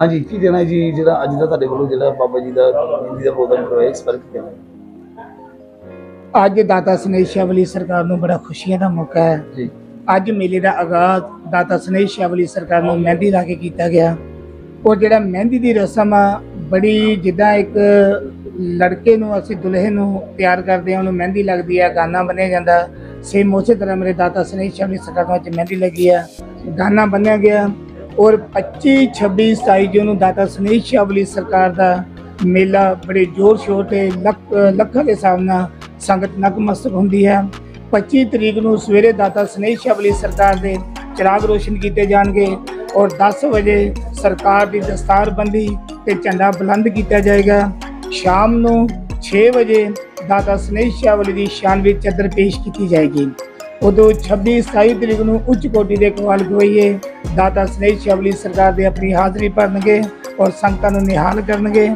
ਹਾਂਜੀ। ਕੀ ਦੇਣਾ ਜੀ ਜਿਹੜਾ ਅੱਜ ਦਾ ਤੁਹਾਡੇ ਵੱਲੋਂ ਜਿਹੜਾ ਬਾਬਾ ਜੀ ਦਾ ਮਹਿੰਦੀ ਦਾ ਪ੍ਰੋਗਰਾਮ ਕਰਵਾਇਆ ਇਸ ਬਾਰੇ ਕੀ ਕਹਿਣਾ? ਅੱਜ ਦਾਤਾ ਸਨੇਹ ਸ਼ਾਵਲੀ ਸਰਕਾਰ ਨੂੰ ਬੜਾ ਖੁਸ਼ੀਆਂ ਦਾ ਮੌਕਾ ਹੈ। ਜੀ। ਅੱਜ ਮੇਲੇ ਦਾ ਆਗਾਜ਼ ਦਾਤਾ ਸਨੇਹ ਸ਼ਾਵਲੀ ਸਰਕਾਰ ਨੂੰ ਮਹਿੰਦੀ ਲਾ ਕੇ ਕੀਤਾ ਗਿਆ। ਉਹ ਜਿਹੜਾ ਮਹਿੰਦੀ ਦੀ ਰਸਮ ਆ ਬੜੀ ਜਿੱਦਾਂ ਇੱਕ ਲੜਕੇ ਨੂੰ ਅਸੀਂ ਦੁਲਹੇ ਨੂੰ ਤਿਆਰ ਕਰਦੇ ਹਾਂ ਉਹਨੂੰ ਮਹਿੰਦੀ ਲੱਗਦੀ ਆ ਗਾਨਾ ਬੰਨਿਆ ਜਾਂਦਾ। ਸੇਮ ਉਸੇ ਤਰ੍ਹਾਂ ਮੇਰੇ ਦਾਤਾ ਸਨੇਹ ਸ਼ਾਵਲੀ ਸਰਕਾਰ ਨੂੰ ਅੱਜ ਮਹਿੰਦੀ ਲੱਗੀ ਆ ਗਾਨਾ ਬੰਨਿਆ ਗਿਆ। ਔਰ 25 26 27 ਜੂਨ ਨੂੰ ਦਾਤਾ ਸੁਨੀਲ ਸ਼ਾਵਲੀ ਸਰਕਾਰ ਦਾ ਮੇਲਾ ਬੜੇ ਜ਼ੋਰ ਸ਼ੋਰ ਤੇ ਲੱਖ, ਲੱਖਾਂ ਦੇ ਹਿਸਾਬ ਨਾਲ ਸੰਗਤ ਨਕਮਸਤਕ ਹੁੰਦੀ ਹੈ। 25 ਤਰੀਕ ਨੂੰ ਸਵੇਰੇ ਦਾਤਾ ਸਨੇਹ ਸ਼ਬਲੀ ਸਰਕਾਰ ਦੇ ਚਿਰਾਗ ਰੋਸ਼ਨ ਕੀਤੇ ਜਾਣਗੇ ਔਰ 10 ਵਜੇ ਸਰਕਾਰ ਦੀ ਦਸਤਾਰਬੰਦੀ ਤੇ ਝੰਡਾ ਬੁਲੰਦ ਕੀਤਾ ਜਾਏਗਾ। ਸ਼ਾਮ ਨੂੰ 6 ਵਜੇ ਦਾਤਾ ਸਨੇਹ ਸ਼ਾਵਲੀ ਦੀ ਸ਼ਾਨ ਵਿੱਚ ਚਦਰ ਪੇਸ਼ ਕੀਤੀ ਜਾਏਗੀ। ਉਦੋਂ 26 27 ਤਰੀਕ ਨੂੰ ਉੱਚ ਕੋਟੀ ਦੇ ਕਵਾਲ ਗੋਈਏ ਦਾਤਾ ਸਨੇਹ ਸ਼ਾਵਲੀ ਸਰਕਾਰ ਦੇ ਆਪਣੀ ਹਾਜ਼ਰੀ ਭਰਨਗੇ ਔਰ ਸੰਗਤਾਂ ਨੂੰ ਨਿਹਾਲ ਕਰਨਗੇ।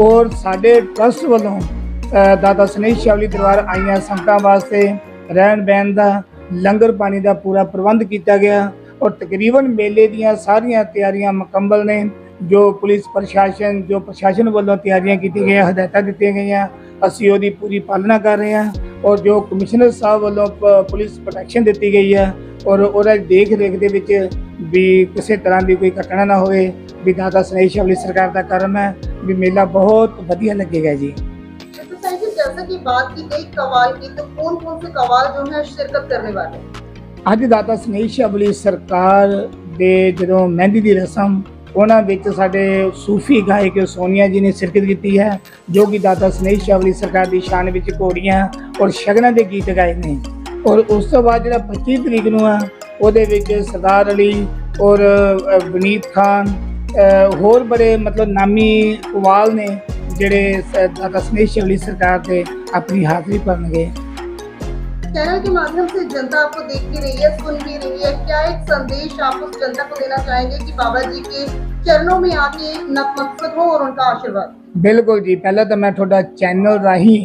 ਔਰ ਸਾਡੇ ਟਰਸਟ ਵੱਲੋਂ ਅ, ਦਾਤਾ ਸਨੇਹ ਸ਼ਾਵਲੀ ਦਰਬਾਰ ਆਈਆਂ ਸੰਗਤਾਂ ਵਾਸਤੇ ਰਹਿਣ ਬਹਿਣ ਦਾ ਲੰਗਰ ਪਾਣੀ ਦਾ ਪੂਰਾ ਪ੍ਰਬੰਧ ਕੀਤਾ ਗਿਆ। ਔਰ ਤਕਰੀਬਨ ਮੇਲੇ ਦੀਆਂ ਸਾਰੀਆਂ ਤਿਆਰੀਆਂ ਮੁਕੰਮਲ ਨੇ ਜੋ ਪੁਲਿਸ ਪ੍ਰਸ਼ਾਸਨ ਜੋ ਪ੍ਰਸ਼ਾਸਨ ਵੱਲੋਂ ਤਿਆਰੀਆਂ ਕੀਤੀਆਂ ਗਈਆਂ ਹਦਾਇਤਾਂ ਦਿੱਤੀਆਂ ਗਈਆਂ ਅਸੀਂ ਉਹਦੀ ਪੂਰੀ ਪਾਲਣਾ ਕਰ ਰਹੇ ਹਾਂ। ਔਰ ਜੋ ਕਮਿਸ਼ਨਰ ਸਾਹਿਬ ਵੱਲੋਂ ਪ- ਪੁਲਿਸ ਪ੍ਰੋਟੈਕਸ਼ਨ ਦਿੱਤੀ ਗਈ ਹੈ ਔਰ ਉਹਦਾ ਦੇਖ ਰੇਖ ਦੇ ਵਿੱਚ ਵੀ ਕਿਸੇ ਤਰ੍ਹਾਂ ਦੀ ਕੋਈ ਘਟਨਾ ਨਾ ਹੋਵੇ ਵੀ ਦਾਤਾ ਸਨੇਹ ਸ਼ਾਵਲੀ ਸਰਕਾਰ ਦਾ ਕਰਮ ਹੈ ਵੀ ਮੇਲਾ ਬਹੁਤ ਵਧੀਆ ਲੱਗੇਗਾ ਜੀ तो सर जी जैसा कि बात की गई कवाल की तो कौन कौन से कवाल जो है शिरकत करने वाले हैं ਅੱਜ ਦਾਤਾ ਸਨੇਹ ਸ਼ਬਲੀ ਸਰਕਾਰ ਦੇ ਜਦੋਂ ਮਹਿੰਦੀ ਦੀ ਰਸਮ ਉਹਨਾਂ ਵਿੱਚ ਸਾਡੇ ਸੂਫੀ ਗਾਇਕ ਸੋਨੀਆ ਜੀ ਨੇ ਸ਼ਿਰਕਤ ਕੀਤੀ ਹੈ ਜੋ ਕਿ ਦਾਤਾ ਸਨੇਹ ਸ਼ਬਲੀ ਸਰਕਾਰ ਦੀ ਸ਼ਾਨ ਵਿੱਚ ਘੋੜੀਆਂ ਔਰ ਸ਼ਗਨਾਂ ਦੇ ਗੀਤ ਗਾਏ ਨੇ ਔਰ ਉਸ ਤੋਂ ਬਾਅਦ ਜਿਹੜਾ 25 ਤਰੀਕ ਨੂੰ ਆ ਉਹਦੇ ਵਿੱਚ ਸਰਦਾਰ ਅਲੀ ਔਰ ਅ, ਵਨੀਤ ਖਾਨ ਅ, ਹੋਰ ਬੜੇ ਮਤਲਬ ਨਾਮੀ ਕਵਾਲ ਨੇ ਜਿਹੜੇ ਸ- ਦਾਤਾ ਸਨੇਹ ਸ਼ਬਲੀ ਸਰਕਾਰ ਦੇ ਆਪਣੀ ਹਾਜ਼ਰੀ ਭਰਨਗੇ चैनल के माध्यम से जनता आपको देख भी रही है सुन भी रही है क्या एक संदेश आप उस जनता को देना चाहेंगे कि बाबा जी के चरणों में आके नतमस्तक हो और उनका आशीर्वाद ਬਿਲਕੁਲ ਜੀ ਪਹਿਲਾਂ ਤਾਂ ਮੈਂ ਤੁਹਾਡਾ ਚੈਨਲ ਰਾਹੀਂ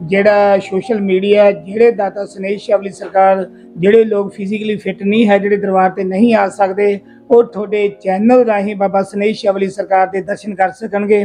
ਜਿਹੜਾ ਸੋਸ਼ਲ ਮੀਡੀਆ, ਜਿਹੜੇ ਦਾਤਾ ਸਨੇਹ ਸ਼ਬਲੀ ਸਰਕਾਰ, ਜਿਹੜੇ ਲੋਕ ਫਿਜ਼ੀਕਲੀ ਫਿਟ ਨਹੀਂ ਹੈ, ਜਿਹੜੇ ਦਰਬਾਰ ਤੇ ਨਹੀਂ ਆ ਸਕਦੇ, ਉਹ ਤੁਹਾਡੇ ਚੈਨਲ ਰਾਹੀਂ ਬਾਬਾ ਸਨੇਹ ਸ਼ਬਲੀ ਸਰਕਾਰ ਦੇ ਦਰਸ਼ਨ ਕਰ ਸਕਣਗੇ।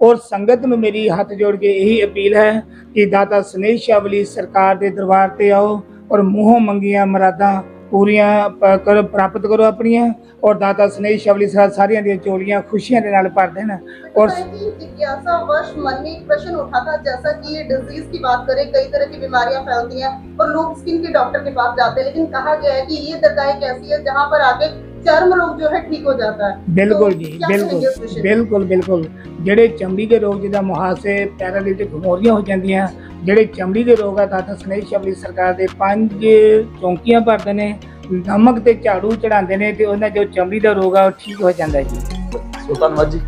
ਔਰ ਸੰਗਤ ਨੂੰ ਮੇਰੀ ਹੱਥ ਜੋੜ ਕੇ ਇਹੀ ਅਪੀਲ ਹੈ ਕਿ ਦਾਤਾ ਸਨੇਹ ਸ਼ਬਲੀ ਸਰਕਾਰ ਦੇ ਦਰਬਾਰ ਤੇ ਆਓ ਔਰ ਮੂੰਹੋਂ ਮੰਗੀਆਂ ਮਰਾਦਾਂ ਪੂਰੀਆਂ ਪ- ਕਰੋ ਪ੍ਰਾਪਤ ਕਰੋ ਆਪਣੀਆਂ ਔਰ ਦਾਤਾ ਸਨੇਹ ਸ਼ਬਲੀ ਸਰਕਾਰ ਸਾਰੀਆਂ ਦੀਆਂ ਚੋਲੀਆਂ ਖੁਸ਼ੀਆਂ ਦੇ ਨਾਲ ਭਰ ਦੇਣ और सर जी जिज्ञासा वर्ष मन में एक प्रश्न उठा था जैसा कि ये डिजीज की बात करें कई तरह की बीमारियां फैलती हैं और लोग स्किन के डॉक्टर के पास जाते हैं लेकिन कहा गया है कि ये दरगाह एक ऐसी है जहां पर आके चर्म रोग जो है ठीक हो जाता है बिल्कुल तो जी बिल्कुल बिल्कुल ਜਿਹੜੇ ਚਮੜੀ ਦੇ ਰੋਗ ਜਿਹਦਾ ਮੁਹਾਸੇ ਪੈਰਾਲਿਟਿਕ ਬਿਮਾਰੀਆਂ ਹੋ ਜਾਂਦੀਆਂ ਜਿਹੜੇ ਚਮੜੀ ਦੇ ਰੋਗ ਆ ਤਾਂ ਸਨੇਸ਼ ਸ਼ਬਰੀ ਸਰਕਾਰ ਦੇ ਪੰਜ ਚੌਂਕੀਆਂ ਭਰਦੇ ਨੇ ਨਮਕ ਤੇ ਝਾੜੂ ਚੜਾਉਂਦੇ ਨੇ ਤੇ ਉਹਨਾਂ ਜੋ ਚਮੜੀ ਦਾ ਰੋਗ ਆ ਉਹ ਠੀਕ ਹੋ ਜਾਂਦਾ ਜੀ। ਸੋ ਧੰਨਵਾਦ ਜੀ।